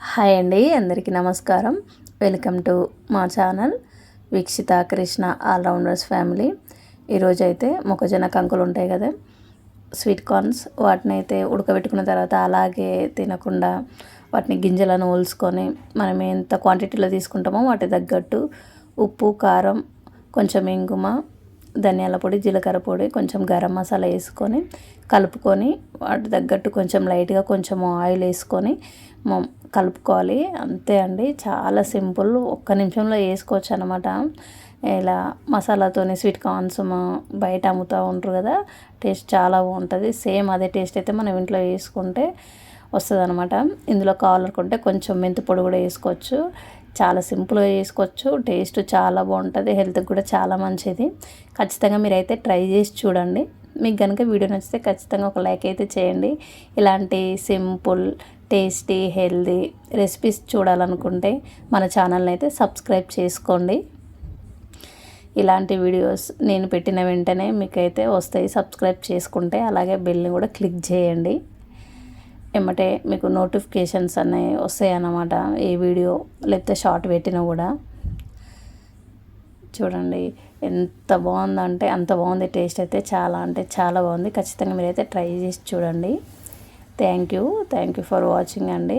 Hi అండి అందరికీ నమస్కారం. వెల్కమ్ టు మా channel Veekshitha Krishna allrounders family. ఈరోజు అయితే మొక్కజొన్న కంకులు ఉంటాయి కదా స్వీట్ కార్న్స్. వాటిని అయితే ఉడకబెట్టుకున్న తర్వాత అలాగే తినకుండా వాటిని గింజలను ఓల్చుకొని మనం ఎంత క్వాంటిటీలో తీసుకుంటామో వాటి తగ్గట్టు ఉప్పు కారం కొంచెం ఇంగుమ ధనియాల పొడి జీలకర్ర పొడి కొంచెం గరం మసాలా వేసుకొని కలుపుకొని వాటి తగ్గట్టు కొంచెం లైట్గా కొంచెం ఆయిల్ వేసుకొని కలుపుకోవాలి. అంతే అండి. చాలా సింపుల్. ఒక్క నిమిషంలో వేసుకోవచ్చు అనమాట ఇలా మసాలాతోని స్వీట్ కార్న్స్ బయట అమ్ముతూ ఉంటారు కదా టేస్ట్ చాలా బాగుంటుంది. సేమ్ అదే టేస్ట్ అయితే మనం ఇంట్లో వేసుకుంటే వస్తుంది అనమాట ఇందులో కావాలనుకుంటే కొంచెం మెంతి పొడి కూడా వేసుకోవచ్చు. చాలా సింపుల్గా చేసుకోవచ్చు. టేస్ట్ చాలా బాగుంటుంది. హెల్త్కి కూడా చాలా మంచిది. ఖచ్చితంగా మీరైతే ట్రై చేసి చూడండి. మీకు కనుక వీడియో నచ్చితే ఖచ్చితంగా ఒక లైక్ అయితే చేయండి. ఇలాంటి సింపుల్ టేస్టీ హెల్దీ రెసిపీస్ చూడాలనుకుంటే మన ఛానల్ని అయితే సబ్స్క్రైబ్ చేసుకోండి. ఇలాంటి వీడియోస్ నేను పెట్టిన వెంటనే మీకైతే వస్తాయి. సబ్స్క్రైబ్ చేసుకుంటే అలాగే బెల్ని కూడా క్లిక్ చేయండి. ఎమ్మటే మీకు నోటిఫికేషన్స్ అనేవి వస్తాయి అన్నమాట ఏ వీడియో లేకపోతే షార్ట్ పెట్టినా కూడా. చూడండి ఎంత బాగుందంటే అంత బాగుంది టేస్ట్ అయితే చాలా అంటే చాలా బాగుంది. ఖచ్చితంగా మీరైతే ట్రై చేసి చూడండి. Thank you thank you for watching అండి.